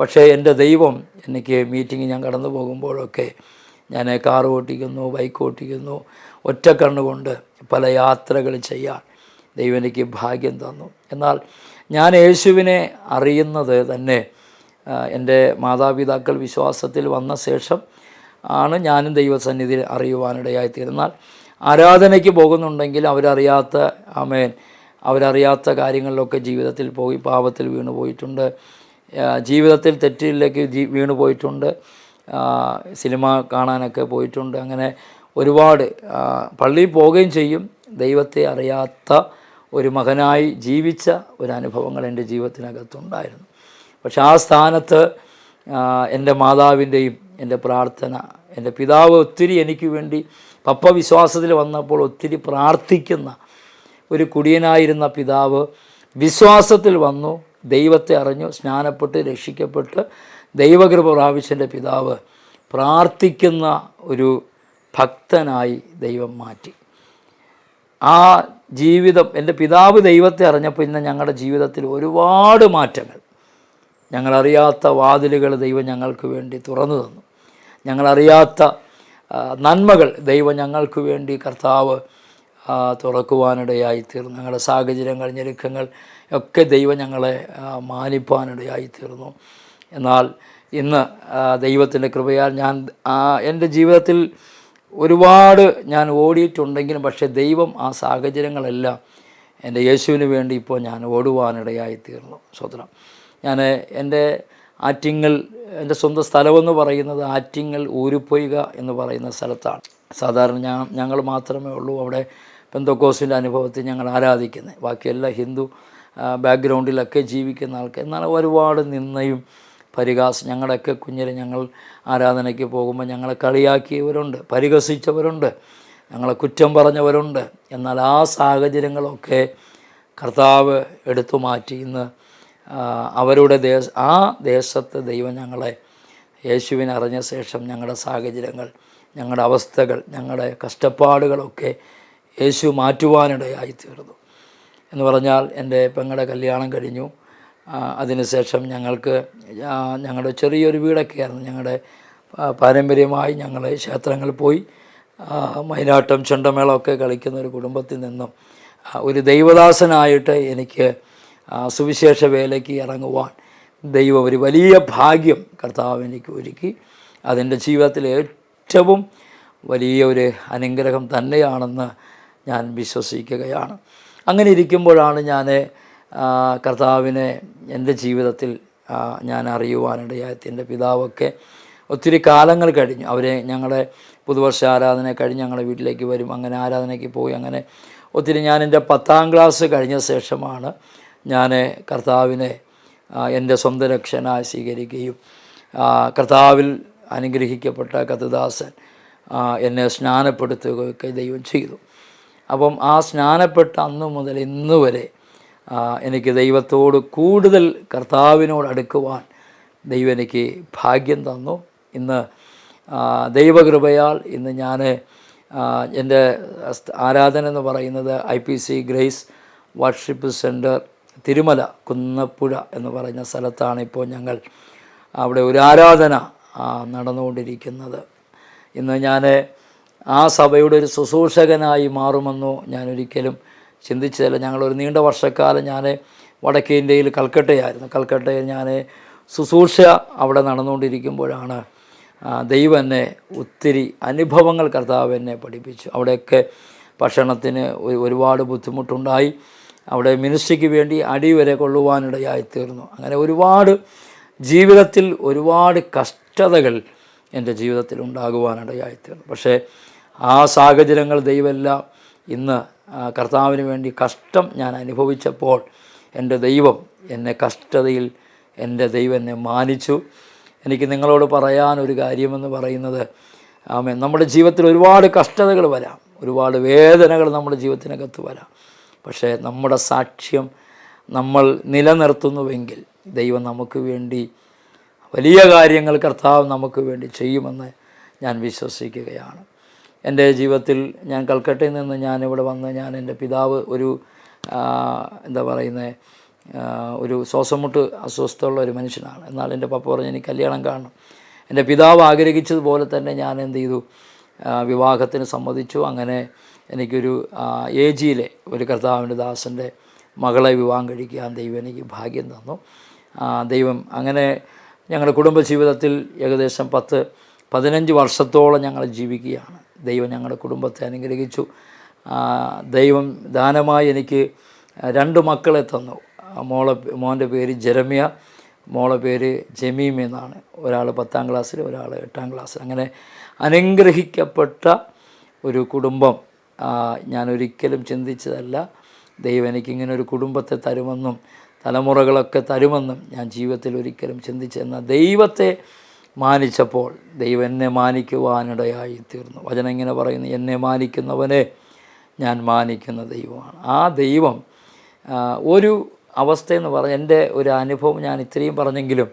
[SPEAKER 1] പക്ഷേ എന്റെ ദൈവം എനിക്ക് മീറ്റിംഗ് ഞാൻ കടന്നു പോകുമ്പോഴൊക്കെ ഞാൻ കാർ ഓട്ടിക്കുന്നു ബൈക്ക് ഓട്ടിക്കുന്നു ഒറ്റ കണ്ണുകൊണ്ട് പല യാത്രകൾ ചെയ്യാൻ ദൈവം എനിക്ക് ഭാഗ്യം തന്നു. എന്നാൽ ഞാൻ യേശുവിനെ അറിയുന്നത് തന്നെ എന്റെ മാതാപിതാക്കൾ വിശ്വാസത്തിൽ വന്ന ശേഷം ആണ് ഞാനും ദൈവസന്നിധിയിൽ അറിയുവാനിടയായിത്തീരുന്നാൽ ആരാധനയ്ക്ക് പോകുന്നുണ്ടെങ്കിൽ അവരറിയാത്ത ആമേൻ അവരറിയാത്ത കാര്യങ്ങളിലൊക്കെ ജീവിതത്തിൽ പോയി പാപത്തിൽ വീണു പോയിട്ടുണ്ട്. ജീവിതത്തിൽ തെറ്റിലേക്ക് വീണു പോയിട്ടുണ്ട്. സിനിമ കാണാനൊക്കെ പോയിട്ടുണ്ട്. അങ്ങനെ ഒരുപാട് പള്ളിയിൽ പോവുകയും ചെയ്യും. ദൈവത്തെ അറിയാത്ത ഒരു മകനായി ജീവിച്ച ഒരു അനുഭവങ്ങൾ എന്റെ ജീവിതത്തിനകത്തുണ്ടായിരുന്നു. പക്ഷെ ആ സ്ഥാനത്ത് എന്റെ മാതാവിന്റെയും എന്റെ പ്രാർത്ഥന എന്റെ പിതാവ് ഒത്തിരി എനിക്ക് വേണ്ടി പപ്പ വിശ്വാസത്തിൽ വന്നപ്പോൾ ഒത്തിരി പ്രാർത്ഥിക്കുന്ന ഒരു കുടിയനായിരുന്ന പിതാവ് വിശ്വാസത്തിൽ വന്നു ദൈവത്തെ അറിഞ്ഞു സ്നാനപ്പെട്ട് രക്ഷിക്കപ്പെട്ട് ദൈവകൃപ പ്രാപിച്ചന്റെ പിതാവ് പ്രാർത്ഥിക്കുന്ന ഒരു ഭക്തനായി ദൈവം മാറ്റി. ആ ജീവിതം എന്റെ പിതാവ് ദൈവത്തെ അറിഞ്ഞപ്പോൾ ഇന്ന് ഞങ്ങളുടെ ജീവിതത്തിൽ ഒരുപാട് മാറ്റങ്ങൾ. ഞങ്ങളറിയാത്ത വാതിലുകൾ ദൈവം ഞങ്ങൾക്ക് വേണ്ടി തുറന്നു തന്നു. ഞങ്ങളറിയാത്ത നന്മകൾ ദൈവം ഞങ്ങൾക്ക് വേണ്ടി കർത്താവ് തുറക്കുവാനിടയായി തീർന്നു. ഞങ്ങളുടെ സാഹചര്യങ്ങൾ ഞെരുക്കങ്ങൾ ഒക്കെ ദൈവം ഞങ്ങളെ മാനിപ്പാനിടയായി തീർന്നു. എന്നാൽ ഇന്ന് ദൈവത്തിന്റെ കൃപയാൽ ഞാൻ എന്റെ ജീവിതത്തിൽ ഒരുപാട് ഞാൻ ഓടിയിട്ടുണ്ടെങ്കിലും പക്ഷേ ദൈവം ആ സാഹചര്യങ്ങളെല്ലാം എന്റെ യേശുവിന് വേണ്ടി ഇപ്പോൾ ഞാൻ ഓടുവാനിടയായി തീർന്നു സ്വതന്ത്രം. ഞാൻ എന്റെ ആറ്റിങ്ങൽ എന്റെ സ്വന്തം സ്ഥലമെന്ന് പറയുന്നത് ആറ്റിങ്ങൽ ഊരുപ്പൊയ്ക എന്ന് പറയുന്ന സ്ഥലത്താണ്. സാധാരണ ഞാൻ ഞങ്ങൾ മാത്രമേ ഉള്ളൂ അവിടെ പെന്തക്കോസിന്റെ അനുഭവത്തിൽ ഞങ്ങൾ ആരാധിക്കുന്നത്. ബാക്കിയെല്ലാം ഹിന്ദു ആ, ബാക്ക്ഗ്രൗണ്ടിലൊക്കെ ജീവിക്കുന്ന ആൾക്ക് എന്നാൽ ഒരുപാട് നിന്നയും പരിഹാസം ഞങ്ങളുടെയൊക്കെ കുഞ്ഞിൽ ഞങ്ങൾ ആരാധനയ്ക്ക് പോകുമ്പോൾ ഞങ്ങളെ കളിയാക്കിയവരുണ്ട് പരിഹസിച്ചവരുണ്ട് ഞങ്ങളെ കുറ്റം പറഞ്ഞവരുണ്ട്. എന്നാൽ ആ സാഹചര്യങ്ങളൊക്കെ കർത്താവ് എടുത്തു മാറ്റി. ഇന്ന് അവരുടെ ദേശ ആ ദേശത്ത് ദൈവം ഞങ്ങളെ യേശുവിനെ അറിഞ്ഞ ശേഷം ഞങ്ങളുടെ സാഹചര്യങ്ങൾ ഞങ്ങളുടെ അവസ്ഥകൾ ഞങ്ങളുടെ കഷ്ടപ്പാടുകളൊക്കെ യേശു മാറ്റുവാനിടയായി തീർന്നു എന്ന് പറഞ്ഞാൽ എന്റെ പെങ്ങളുടെ കല്യാണം കഴിഞ്ഞു. അതിനുശേഷം ഞങ്ങൾക്ക് ഞങ്ങളുടെ ചെറിയൊരു വീടൊക്കെ ആയിരുന്നു. ഞങ്ങളുടെ പാരമ്പര്യമായി ഞങ്ങൾ ക്ഷേത്രങ്ങളിൽ പോയി മൈനാട്ടം ചെണ്ടമേളമൊക്കെ കളിക്കുന്ന ഒരു കുടുംബത്തിൽ നിന്നും ഒരു ദൈവദാസനായിട്ട് എനിക്ക് സുവിശേഷ വേലയ്ക്ക് ഇറങ്ങുവാൻ ദൈവം ഒരു വലിയ ഭാഗ്യം കർത്താവ് എനിക്ക് ഒരുക്കി. അതെന്റെ ജീവിതത്തിലെ ഏറ്റവും വലിയ ഒരു അനുഗ്രഹം തന്നെയാണെന്ന് ഞാൻ വിശ്വസിക്കുകയാണ്. അങ്ങനെ ഇരിക്കുമ്പോഴാണ് ഞാൻ കർത്താവിനെ എന്റെ ജീവിതത്തിൽ ഞാൻ അറിയുവാനിടയായി. എന്റെ പിതാവൊക്കെ ഒത്തിരി കാലങ്ങൾ കഴിഞ്ഞു. അവരെ ഞങ്ങളെ പുതുവർഷ ആരാധന കഴിഞ്ഞ് ഞങ്ങളുടെ വീട്ടിലേക്ക് വരും. അങ്ങനെ ആരാധനയ്ക്ക് പോയി. അങ്ങനെ ഒത്തിരി ഞാൻ എന്റെ പത്താം ക്ലാസ് കഴിഞ്ഞ ശേഷമാണ് ഞാൻ കർത്താവിനെ എന്റെ സ്വന്തം രക്ഷനായി സ്വീകരിക്കുകയും കർത്താവിൽ അനുഗ്രഹിക്കപ്പെട്ട കഥദാസൻ എന്നെ സ്നാനപ്പെടുത്തുകയൊക്കെ ദൈവം ചെയ്തു. അപ്പം ആ സ്നാനപ്പെട്ട അന്ന് മുതൽ ഇന്ന് വരെ എനിക്ക് ദൈവത്തോട് കൂടുതൽ കർത്താവിനോട് അടുക്കുവാൻ ദൈവം എനിക്ക് ഭാഗ്യം തന്നു. ഇന്ന് ദൈവകൃപയാൽ ഇന്ന് ഞാൻ എന്റെ ആരാധന എന്ന് പറയുന്നത് I P C grace worship centre Thirumala Kunnappuzha എന്ന് പറയുന്ന സ്ഥലത്താണ് ഇപ്പോൾ ഞങ്ങൾ അവിടെ ഒരു ആരാധന നടന്നുകൊണ്ടിരിക്കുന്നത്. ഇന്ന് ഞാൻ ആ സഭയുടെ ഒരു ശുശൂഷകനായി മാറുമെന്നോ ഞാൻ ഒരിക്കലും ചിന്തിച്ചതല്ല. ഞങ്ങളൊരു നീണ്ട വർഷക്കാലം ഞാൻ വടക്കേ ഇന്ത്യയിൽ കൽക്കട്ടയായിരുന്നു. കൽക്കട്ടയിൽ ഞാൻ ശുശ്രൂഷ അവിടെ നടന്നുകൊണ്ടിരിക്കുമ്പോഴാണ് ദൈവം എന്നെ ഒത്തിരി അനുഭവങ്ങൾ കർത്താവ് എന്നെ പഠിപ്പിച്ചു. അവിടെയൊക്കെ ഭക്ഷണത്തിന് ഒരു- ഒരുപാട് ബുദ്ധിമുട്ടുണ്ടായി. അവിടെ മിനിസ്ട്രിക്ക് വേണ്ടി അടി വരെ കൊള്ളുവാനിടയായി തീർന്നു അങ്ങനെ ഒരുപാട് ജീവിതത്തിൽ ഒരുപാട് കഷ്ടതകൾ എന്റെ ജീവിതത്തിൽ ഉണ്ടാകുവാനിടയായി തീർന്നു പക്ഷേ ആ സാഹചര്യങ്ങൾ ദൈവമെല്ലാം ഇന്ന് കർത്താവിന് വേണ്ടി കഷ്ടം ഞാൻ അനുഭവിച്ചപ്പോൾ എന്റെ ദൈവം എന്നെ കഷ്ടതയിൽ എന്റെ ദൈവം എന്നെ മാനിച്ചു. എനിക്ക് നിങ്ങളോട് പറയാൻ ഒരു കാര്യമെന്ന് പറയുന്നത് ആമേ നമ്മുടെ ജീവിതത്തിൽ ഒരുപാട് കഷ്ടതകൾ വരാം. ഒരുപാട് വേദനകൾ നമ്മുടെ ജീവിതത്തിനകത്ത് വരാം. പക്ഷേ നമ്മുടെ സാക്ഷ്യം നമ്മൾ നിലനിർത്തുന്നുവെങ്കിൽ ദൈവം നമുക്ക് വേണ്ടി വലിയ കാര്യങ്ങൾ കർത്താവ് നമുക്ക് വേണ്ടി ചെയ്യുമെന്ന് ഞാൻ വിശ്വസിക്കുകയാണ്. എന്റെ ജീവിതത്തിൽ ഞാൻ കൽക്കട്ടയിൽ നിന്ന് ഞാൻ ഇവിടെ വന്ന് ഞാൻ എന്റെ പിതാവ് ഒരു എന്താ പറയുന്നത് ഒരു ശ്വാസമുട്ട് അസ്വസ്ഥമുള്ള ഒരു മനുഷ്യനാണ്. എന്നാൽ എന്റെ പപ്പ പറഞ്ഞ് എനിക്ക് കല്യാണം കാണണം. എന്റെ പിതാവ് ആഗ്രഹിച്ചതുപോലെ തന്നെ ഞാൻ എന്ത് ചെയ്തു? വിവാഹത്തിന് സമ്മതിച്ചു. അങ്ങനെ എനിക്കൊരു എ ജിയിലെ ഒരു കർത്താവിന്റെ ദാസന്റെ മകളെ വിവാഹം കഴിക്കാൻ ദൈവം എനിക്ക് ഭാഗ്യം തന്നു. ദൈവം അങ്ങനെ ഞങ്ങളുടെ കുടുംബജീവിതത്തിൽ ഏകദേശം പത്ത് പതിനഞ്ച് വർഷത്തോളം ഞങ്ങൾ ജീവിക്കുകയാണ്. ദൈവം ഞങ്ങളുടെ കുടുംബത്തെ അനുഗ്രഹിച്ചു. ദൈവം ദാനമായി എനിക്ക് രണ്ട് മക്കളെ തന്നു. മോളെ മോന്റെ പേര് ജെറമിയ മോളെ പേര് ജമീം എന്നാണ്. ഒരാൾ പത്താം ക്ലാസ്സിൽ ഒരാൾ എട്ടാം ക്ലാസ്സിൽ അങ്ങനെ അനുഗ്രഹിക്കപ്പെട്ട ഒരു കുടുംബം. ഞാൻ ഒരിക്കലും ചിന്തിച്ചതല്ല ദൈവം എനിക്കിങ്ങനെ ഒരു കുടുംബത്തെ തരുമെന്നും തലമുറകളൊക്കെ തരുമെന്നും ഞാൻ ജീവിതത്തിൽ ഒരിക്കലും ചിന്തിച്ചെന്ന ദൈവത്തെ മാനിച്ചപ്പോൾ ദൈവം എന്നെ മാനിക്കുവാനിടയായി തീർന്നു വചനം ഇങ്ങനെ പറയുന്നു എന്നെ മാനിക്കുന്നവനെ ഞാൻ മാനിക്കുന്ന ദൈവമാണ്. ആ ദൈവം ഒരു അവസ്ഥയെന്ന് പറഞ്ഞ എന്റെ ഒരു അനുഭവം ഞാൻ ഇത്രയും പറഞ്ഞെങ്കിലും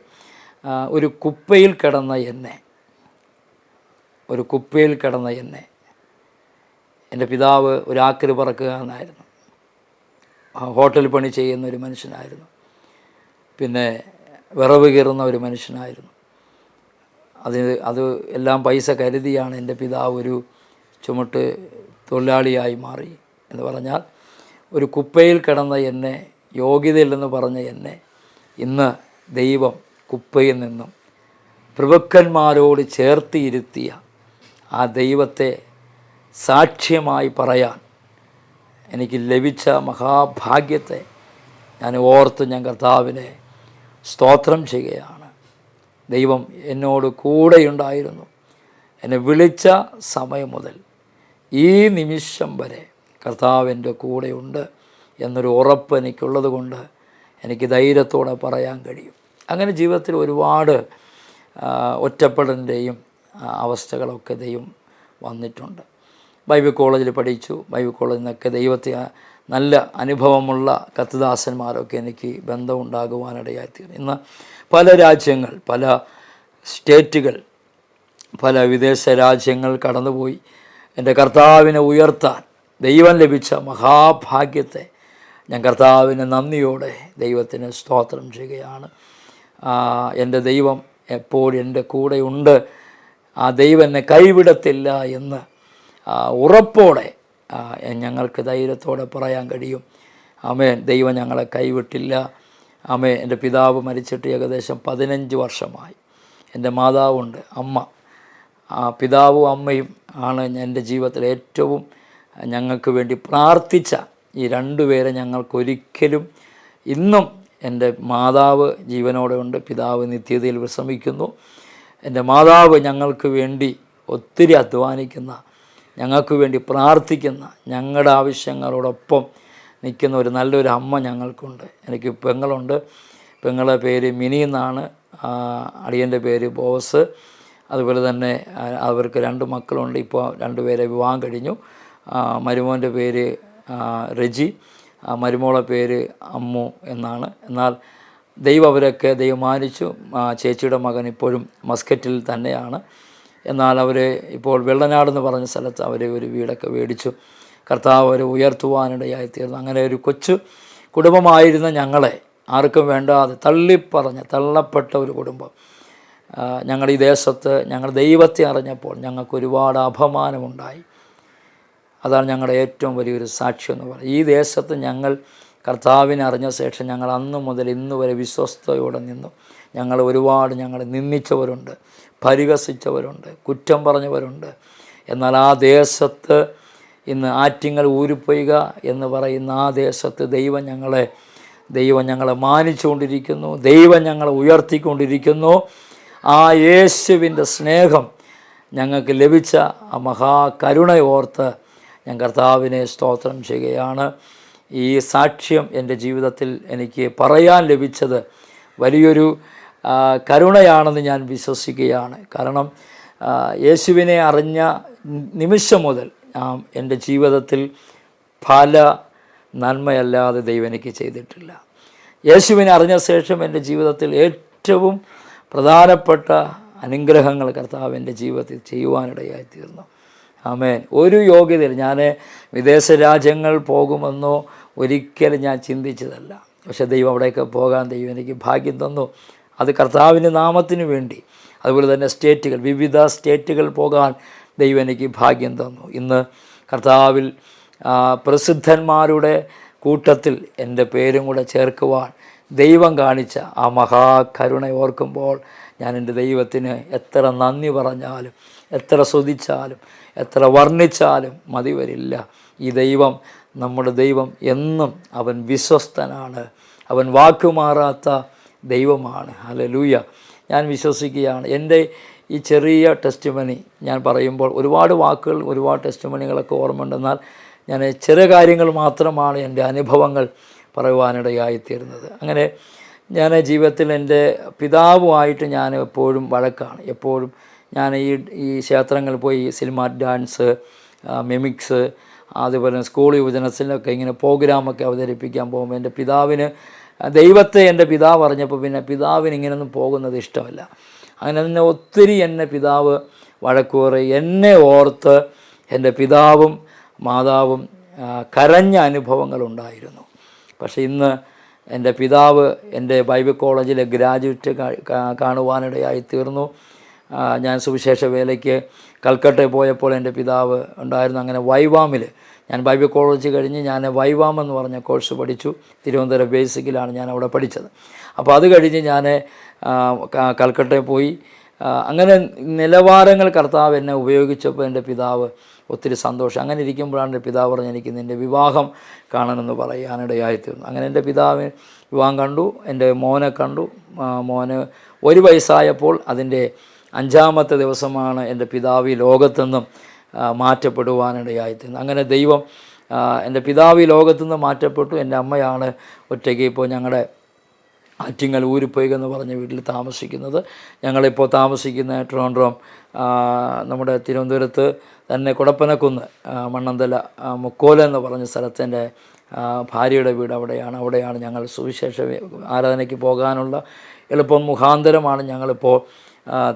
[SPEAKER 1] ഒരു കുപ്പയിൽ കിടന്ന എന്നെ ഒരു കുപ്പയിൽ കിടന്ന എന്നെ എന്റെ പിതാവ് ഒരു ആക്രി പറക്കുകാരനായിരുന്നു ഹോട്ടൽ പണി ചെയ്യുന്ന ഒരു മനുഷ്യനായിരുന്നു. പിന്നെ വിറവ് കീറുന്ന ഒരു മനുഷ്യനായിരുന്നു. അത് അത് എല്ലാം പൈസ കരുതിയാണ് എന്റെ പിതാവ് ഒരു ചുമട്ട് തൊഴിലാളിയായി മാറി എന്ന് പറഞ്ഞാൽ ഒരു കുപ്പയിൽ കിടന്ന എന്നെ യോഗ്യതയില്ലെന്ന് പറഞ്ഞ എന്നെ ഇന്ന് ദൈവം കുപ്പയിൽ നിന്നും പ്രഭുക്കന്മാരോട് ചേർത്തിയിരുത്തിയ ആ ദൈവത്തെ സാക്ഷ്യമായി പറയാൻ എനിക്ക് ലഭിച്ച മഹാഭാഗ്യത്തെ ഞാൻ ഓർത്ത് ഞാൻ കർത്താവിനെ സ്തോത്രം ചെയ്യുകയാണ്. ദൈവം എന്നോട് കൂടെയുണ്ടായിരുന്നു. എന്നെ വിളിച്ച സമയം മുതൽ ഈ നിമിഷം വരെ കർത്താവ് എന്റെ കൂടെയുണ്ട് എന്നൊരു ഉറപ്പ് എനിക്കുള്ളത് കൊണ്ട് എനിക്ക് ധൈര്യത്തോടെ പറയാൻ കഴിയും. അങ്ങനെ ജീവിതത്തിൽ ഒരുപാട് ഒറ്റപ്പെടലിന്റെയും അവസ്ഥകളൊക്കെ ദൈവം വന്നിട്ടുണ്ട്. ബൈബിൾ കോളേജിൽ പഠിച്ചു. ബൈബിൾ കോളേജിൽ നിന്നൊക്കെ ദൈവത്തെ നല്ല അനുഭവമുള്ള കത്തുദാസന്മാരൊക്കെ എനിക്ക് ബന്ധമുണ്ടാകുവാനിടയായിത്തീർന്നു. ഇന്ന് പല രാജ്യങ്ങൾ പല സ്റ്റേറ്റുകൾ പല വിദേശ രാജ്യങ്ങൾ കടന്നുപോയി. എന്റെ കർത്താവിനെ ഉയർത്താൻ ദൈവം ലഭിച്ച മഹാഭാഗ്യത്തെ ഞാൻ കർത്താവിന് നന്ദിയോടെ ദൈവത്തിന് സ്തോത്രം ചെയ്യുകയാണ്. എന്റെ ദൈവം എപ്പോഴും എന്റെ കൂടെയുണ്ട്. ആ ദൈവം എന്നെ കൈവിടത്തില്ല എന്ന് ഉറപ്പോടെ ഞങ്ങൾക്ക് ധൈര്യത്തോടെ പറയാൻ കഴിയും. ആമേൻ. ദൈവം ഞങ്ങളെ കൈവിട്ടില്ല. ആമേ എന്റെ പിതാവ് മരിച്ചിട്ട് ഏകദേശം പതിനഞ്ച് വർഷമായി. എന്റെ മാതാവുണ്ട് അമ്മ. ആ പിതാവും അമ്മയും ആണ് എന്റെ ജീവിതത്തിൽ ഏറ്റവും ഞങ്ങൾക്ക് വേണ്ടി പ്രാർത്ഥിച്ച ഈ രണ്ടുപേരെ ഞങ്ങൾക്കൊരിക്കലും ഇന്നും എന്റെ മാതാവ് ജീവനോടെ ഉണ്ട്. പിതാവ് നിത്യതയിൽ വിശ്രമിക്കുന്നു. എന്റെ മാതാവ് ഞങ്ങൾക്ക് വേണ്ടി ഒത്തിരി അധ്വാനിക്കുന്ന ഞങ്ങൾക്ക് വേണ്ടി പ്രാർത്ഥിക്കുന്ന ഞങ്ങളുടെ ആവശ്യങ്ങളോടൊപ്പം നിൽക്കുന്ന ഒരു നല്ലൊരു അമ്മ ഞങ്ങൾക്കുണ്ട്. എനിക്ക് പെങ്ങളുണ്ട്. പെങ്ങളെ പേര് മിനി എന്നാണ്. അടിയന്റെ പേര് ബോസ്. അതുപോലെ തന്നെ അവർക്ക് രണ്ട് മക്കളുണ്ട്. ഇപ്പോൾ രണ്ടുപേരെ വിവാഹം കഴിഞ്ഞു. മരുമോന്റെ പേര് റെജി. മരുമോളെ പേര് അമ്മു എന്നാണ്. എന്നാൽ ദൈവം അവരൊക്കെ ദൈവം മാനിച്ചു. ചേച്ചിയുടെ മകൻ ഇപ്പോഴും മസ്കറ്റിൽ തന്നെയാണ്. എന്നാൽ അവർ ഇപ്പോൾ വെള്ളനാട് എന്ന് പറഞ്ഞ സ്ഥലത്ത് അവർ ഒരു വീടൊക്കെ മേടിച്ചു. കർത്താവ് അവരെ ഉയർത്തുവാനിടയായി തീർന്നു. അങ്ങനെ ഒരു കൊച്ചു കുടുംബമായിരുന്ന ഞങ്ങളെ ആർക്കും വേണ്ടാതെ തള്ളിപ്പറഞ്ഞ തള്ളപ്പെട്ട ഒരു കുടുംബം. ഞങ്ങളുടെ ഈ ദേശത്ത് ഞങ്ങൾ ദൈവത്തെ അറിഞ്ഞപ്പോൾ ഞങ്ങൾക്ക് ഒരുപാട് അപമാനമുണ്ടായി. അതാണ് ഞങ്ങളുടെ ഏറ്റവും വലിയൊരു സാക്ഷ്യം എന്ന് പറയുന്നത്. ഈ ദേശത്ത് ഞങ്ങൾ കർത്താവിനെ അറിഞ്ഞ ശേഷം ഞങ്ങൾ അന്ന് മുതൽ ഇന്ന് വരെ വിശ്വസ്തയോടെ നിന്നു. ഞങ്ങൾ ഒരുപാട് ഞങ്ങൾ നിന്ദിച്ചവരുണ്ട് പരിഹസിച്ചവരുണ്ട് കുറ്റം പറഞ്ഞവരുണ്ട്. എന്നാൽ ആ ദേശത്ത് ഇന്ന് ആറ്റിങ്ങൾ ഊരിപ്പൊയ്ക എന്ന് പറയുന്ന ആ ദേശത്ത് ദൈവം ഞങ്ങളെ ദൈവം ഞങ്ങളെ മാനിച്ചുകൊണ്ടിരിക്കുന്നു ദൈവം ഞങ്ങളെ ഉയർത്തിക്കൊണ്ടിരിക്കുന്നു. ആ യേശുവിന്റെ സ്നേഹം ഞങ്ങൾക്ക് ലഭിച്ച ആ മഹാകരുണയോർത്ത് ഞാൻ കർത്താവിനെ സ്തോത്രം ചെയ്യുകയാണ്. ഈ സാക്ഷ്യം എന്റെ ജീവിതത്തിൽ എനിക്ക് പറയാൻ ലഭിച്ചത് വലിയൊരു കരുണയാണെന്ന് ഞാൻ വിശ്വസിക്കുകയാണ്. കാരണം യേശുവിനെ അറിഞ്ഞ നിമിഷം മുതൽ എന്റെ ജീവിതത്തിൽ പല നന്മയല്ലാതെ ദൈവം എനിക്ക് ചെയ്തിട്ടില്ല. യേശുവിനെ അറിഞ്ഞ ശേഷം എന്റെ ജീവിതത്തിൽ ഏറ്റവും പ്രധാനപ്പെട്ട അനുഗ്രഹങ്ങൾ കർത്താവ് എന്റെ ജീവിതത്തിൽ ചെയ്യുവാനിടയായി തീർന്നു. ആമേൻ. ഒരു യോഗ്യതയിൽ ഞാൻ വിദേശ രാജ്യങ്ങൾ പോകുമെന്നോ ഒരിക്കലും ഞാൻ ചിന്തിച്ചതല്ല. പക്ഷേ ദൈവം അവിടെയൊക്കെ പോകാൻ ദൈവം എനിക്ക് ഭാഗ്യം തന്നു. അത് കർത്താവിന്റെ നാമത്തിന് വേണ്ടി. അതുപോലെ തന്നെ സ്റ്റേറ്റുകൾ വിവിധ സ്റ്റേറ്റുകൾ പോകാൻ ദൈവം എനിക്ക് ഭാഗ്യം തന്നു. ഇന്ന് കർത്താവിൽ പ്രസിദ്ധന്മാരുടെ കൂട്ടത്തിൽ എന്റെ പേരും കൂടെ ചേർക്കുവാൻ ദൈവം കാണിച്ച ആ മഹാകരുണ ഓർക്കുമ്പോൾ ഞാൻ എന്റെ ദൈവത്തിന് എത്ര നന്ദി പറഞ്ഞാലും എത്ര സ്തുതിച്ചാലും എത്ര വർണിച്ചാലും മതി വരില്ല. ഈ ദൈവം നമ്മുടെ ദൈവം എന്നും അവൻ വിശ്വസ്തനാണ്. അവൻ വാക്കുമാറാത്ത ദൈവമാണ്. ഹല്ലേലൂയ. ഞാൻ വിശ്വസിക്കുകയാണ്. എന്റെ ഈ ചെറിയ ടെസ്റ്റ് മണി ഞാൻ പറയുമ്പോൾ ഒരുപാട് വാക്കുകൾ ഒരുപാട് ടെസ്റ്റ് മണികളൊക്കെ ഓർമ്മയുണ്ടെന്നാൽ ഞാൻ ചെറിയ കാര്യങ്ങൾ മാത്രമാണ് എന്റെ അനുഭവങ്ങൾ പറയുവാനിടയായിത്തീരുന്നത്. അങ്ങനെ ഞാൻ ജീവിതത്തിൽ എന്റെ പിതാവുമായിട്ട് ഞാൻ എപ്പോഴും വഴക്കാണ്. എപ്പോഴും ഞാൻ ഈ ഈ ക്ഷേത്രങ്ങളിൽ പോയി സിനിമ ഡാൻസ് മിമിക്സ് അതുപോലെ സ്കൂൾ യുവജനത്തിലൊക്കെ ഇങ്ങനെ പ്രോഗ്രാമൊക്കെ അവതരിപ്പിക്കാൻ പോകുമ്പോൾ എന്റെ പിതാവിന് ദൈവത്തെ എന്റെ പിതാവ് അറിഞ്ഞപ്പോൾ പിന്നെ പിതാവിന് ഇങ്ങനെയൊന്നും പോകുന്നത് ഇഷ്ടമല്ല. അങ്ങനെ തന്നെ ഒത്തിരി എന്നെ പിതാവ് വഴക്കൂറി എന്നെ ഓർത്ത് എന്റെ പിതാവും മാതാവും കരഞ്ഞ അനുഭവങ്ങളുണ്ടായിരുന്നു പക്ഷേ ഇന്ന് എന്റെ പിതാവ് എന്റെ ബൈബിൾ കോളേജിലെ ഗ്രാജുവേറ്റ് കാണുവാനിടയായി തീർന്നു. ഞാൻ സുവിശേഷ വേലയ്ക്ക് കൽക്കട്ടയിൽ പോയപ്പോൾ എന്റെ പിതാവ് ഉണ്ടായിരുന്നു അങ്ങനെ വൈവാമിൽ ഞാൻ ബൈബിൾ കോളേജ് കഴിഞ്ഞ് ഞാൻ വൈവാം എന്ന് പറഞ്ഞ കോഴ്സ് പഠിച്ചു. തിരുവനന്തപുരം ബേസിക്കിലാണ് ഞാൻ അവിടെ പഠിച്ചത്. അപ്പോൾ അത് കഴിഞ്ഞ് ഞാൻ കൽക്കട്ടയിൽ പോയി. അങ്ങനെ നിലവാരങ്ങൾ കർത്താവ് എന്നെ ഉപയോഗിച്ചപ്പോൾ എന്റെ പിതാവ് ഒത്തിരി സന്തോഷം. അങ്ങനെ ഇരിക്കുമ്പോഴാണ് എന്റെ പിതാവ് പറഞ്ഞ് എനിക്ക് നിന്റെ വിവാഹം കാണണമെന്ന് പറയാനിടയായിത്തീർന്നു അങ്ങനെ എന്റെ പിതാവ് വിവാഹം കണ്ടു എന്റെ മോനെ കണ്ടു. മോന് ഒരു വയസ്സായപ്പോൾ അതിന്റെ അഞ്ചാമത്തെ ദിവസമാണ് എന്റെ പിതാവി ഈ ലോകത്തുനിന്നും മാറ്റപ്പെടുവാനിടയായിത്തീർന്നു അങ്ങനെ ദൈവം എന്റെ പിതാവ് ഈ ലോകത്തുനിന്ന് മാറ്റപ്പെട്ടു. എന്റെ അമ്മയാണ് ഒറ്റയ്ക്ക് ഇപ്പോൾ ഞങ്ങളുടെ ആറ്റിങ്ങൽ ഊരിപ്പൊയ്ക എന്ന് പറഞ്ഞ വീട്ടിൽ താമസിക്കുന്നത്. ഞങ്ങളിപ്പോൾ താമസിക്കുന്ന ട്രോൺഡ്രോം നമ്മുടെ തിരുവനന്തപുരത്ത് തന്നെ കുടപ്പനക്കുന്ന് മണ്ണന്തല മുക്കോല എന്ന് പറഞ്ഞ സ്ഥലത്തിന്റെ ഭാര്യയുടെ വീട് അവിടെയാണ്. അവിടെയാണ് ഞങ്ങൾ സുവിശേഷ ആരാധനയ്ക്ക് പോകാനുള്ള എളുപ്പം മുഖാന്തരമാണ് ഞങ്ങളിപ്പോൾ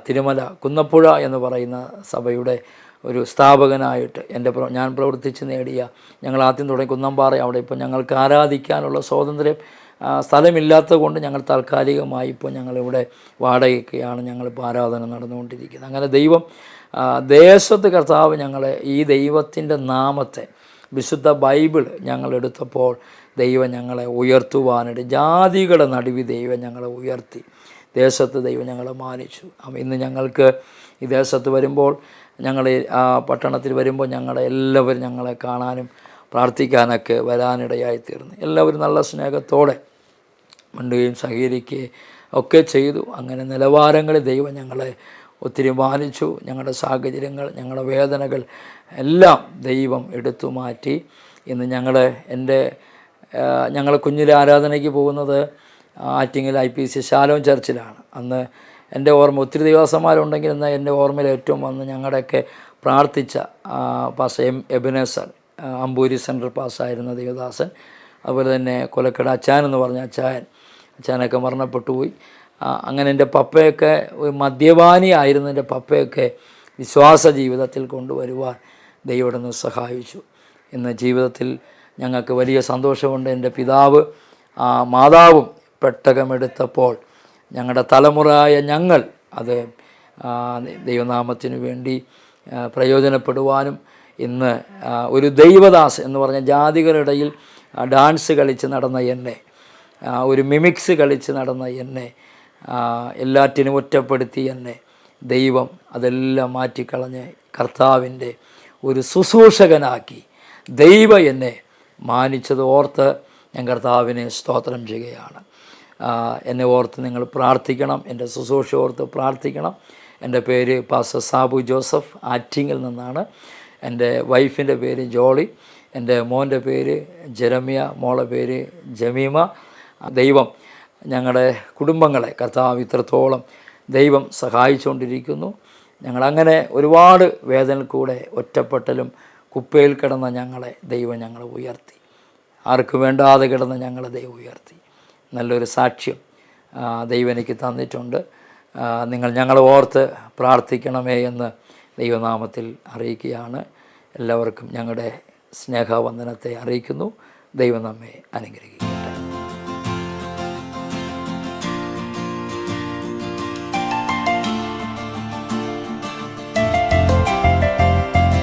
[SPEAKER 1] തിരുമല കുന്നപ്പുഴ എന്ന് പറയുന്ന സഭയുടെ ഒരു സ്ഥാപകനായിട്ട് എന്റെ ഞാൻ പ്രവർത്തിച്ച് നേടിയ ഞങ്ങൾ ആദ്യം തുടങ്ങി കുന്നമ്പാറ. അവിടെ ഇപ്പോൾ ഞങ്ങൾക്ക് ആരാധിക്കാനുള്ള സ്വാതന്ത്ര്യം സ്ഥലമില്ലാത്തത് കൊണ്ട് ഞങ്ങൾ താൽക്കാലികമായി ഇപ്പോൾ ഞങ്ങളിവിടെ വാടകയ്ക്കാണ് ഞങ്ങളിപ്പോൾ ആരാധന നടന്നുകൊണ്ടിരിക്കുന്നത്. അങ്ങനെ ദൈവം ദേശത്ത് കർത്താവ് ഞങ്ങളെ ഈ ദൈവത്തിന്റെ നാമത്തെ വിശുദ്ധ ബൈബിൾ ഞങ്ങളെടുത്തപ്പോൾ ദൈവം ഞങ്ങളെ ഉയർത്തുവാനായിട്ട് ജാതികളുടെ നടുവി ദൈവം ഞങ്ങളെ ഉയർത്തി ദേശത്ത് ദൈവം ഞങ്ങളെ മാനിച്ചു. ഇന്ന് ഞങ്ങൾക്ക് ഈ ദേശത്ത് വരുമ്പോൾ ഞങ്ങൾ ആ പട്ടണത്തിൽ വരുമ്പോൾ ഞങ്ങളെ എല്ലാവരും ഞങ്ങളെ കാണാനും പ്രാർത്ഥിക്കാനൊക്കെ വരാനിടയായി തീർന്നു എല്ലാവരും നല്ല സ്നേഹത്തോടെ മിണ്ടുകയും സഹകരിക്കുകയും ഒക്കെ ചെയ്തു. അങ്ങനെ നിലവാരങ്ങളിൽ ദൈവം ഞങ്ങളെ ഒത്തിരി മാനിച്ചു. ഞങ്ങളുടെ സാഹചര്യങ്ങൾ ഞങ്ങളുടെ വേദനകൾ എല്ലാം ദൈവം എടുത്തു മാറ്റി. ഇന്ന് ഞങ്ങൾ എന്റെ ഞങ്ങൾ കുഞ്ഞിലെ ആരാധനയ്ക്ക് പോകുന്നത് ആറ്റിങ്ങിൽ ഐ പി സി ശാലോം ചർച്ചിലാണ്. അന്ന് എന്റെ ഓർമ്മ ഒത്തിരി ദിവസന്മാരുണ്ടെങ്കിൽ എന്നാൽ എന്റെ ഓർമ്മയിൽ ഏറ്റവും വന്ന് ഞങ്ങളുടെയൊക്കെ പ്രാർത്ഥിച്ച പാസ് എം എബിനേസർ അമ്പൂരി സെൻട്രൽ പാസ്സായിരുന്ന ദേവദാസൻ അതുപോലെ തന്നെ കൊലക്കട അച്ചാൻ എന്ന് പറഞ്ഞ അച്ചായൻ അച്ചാനൊക്കെ മരണപ്പെട്ടു പോയി. അങ്ങനെ എന്റെ പപ്പയൊക്കെ ഒരു മദ്യപാനി ആയിരുന്ന എന്റെ പപ്പയൊക്കെ വിശ്വാസ ജീവിതത്തിൽ കൊണ്ടുവരുവാൻ ദൈവം സഹായിച്ചു. ഇന്ന് ജീവിതത്തിൽ ഞങ്ങൾക്ക് വലിയ സന്തോഷമുണ്ട്. എന്റെ പിതാവ് മാതാവും പെട്ടകമെടുത്തപ്പോൾ ഞങ്ങളുടെ തലമുറയായ ഞങ്ങൾ അത് ദൈവനാമത്തിനു വേണ്ടി പ്രയോജനപ്പെടുവാനും ഇന്ന് ഒരു ദൈവദാസ് എന്ന് പറഞ്ഞ ജാതികളുടെയിൽ ഡാൻസ് കളിച്ച് നടന്ന എന്നെ ഒരു മിമിക്സ് കളിച്ച് നടന്ന എന്നെ എല്ലാറ്റിനും ഒറ്റപ്പെടുത്തി എന്നെ ദൈവം അതെല്ലാം മാറ്റിക്കളഞ്ഞ് കർത്താവിന്റെ ഒരു ശുശ്രൂഷകനാക്കി ദൈവം എന്നെ മാനിച്ചത് ഓർത്ത് ഞാൻ കർത്താവിനെ സ്തോത്രം ചെയ്യുകയാണ്. എന്നെ ഓർത്ത് നിങ്ങൾ പ്രാർത്ഥിക്കണം എന്റെ ശുശ്രൂഷ ഓർത്ത് പ്രാർത്ഥിക്കണം. എന്റെ പേര് പാസ്റ്റർ സാബു ജോസഫ് ആറ്റിങ്ങിൽ നിന്നാണ്. എന്റെ വൈഫിന്റെ പേര് ജോളി എന്റെ മോന്റെ പേര് ജെറമിയ മോളെ പേര് ജമീമ. ദൈവം ഞങ്ങളുടെ കുടുംബങ്ങളെ കർത്താവ് ഇത്രത്തോളം ദൈവം സഹായിച്ചുകൊണ്ടിരിക്കുന്നു. ഞങ്ങളങ്ങനെ ഒരുപാട് വേദന കൂടെ ഒറ്റപ്പെട്ടലും കുപ്പയിൽ കിടന്ന ഞങ്ങളെ ദൈവം ഞങ്ങളെ ഉയർത്തി. ആർക്ക് വേണ്ടാതെ കിടന്ന ഞങ്ങളെ ദൈവം ഉയർത്തി. നല്ലൊരു സാക്ഷ്യം ദൈവം എനിക്ക് തന്നിട്ടുണ്ട്. നിങ്ങൾ ഞങ്ങളെ ഓർത്ത് പ്രാർത്ഥിക്കണമേ എന്ന് ദൈവനാമത്തിൽ അറിയിക്കുകയാണ്. എല്ലാവർക്കും ഞങ്ങളുടെ സ്നേഹവന്ദനത്തെ അറിയിക്കുന്നു. ദൈവം നമ്മെ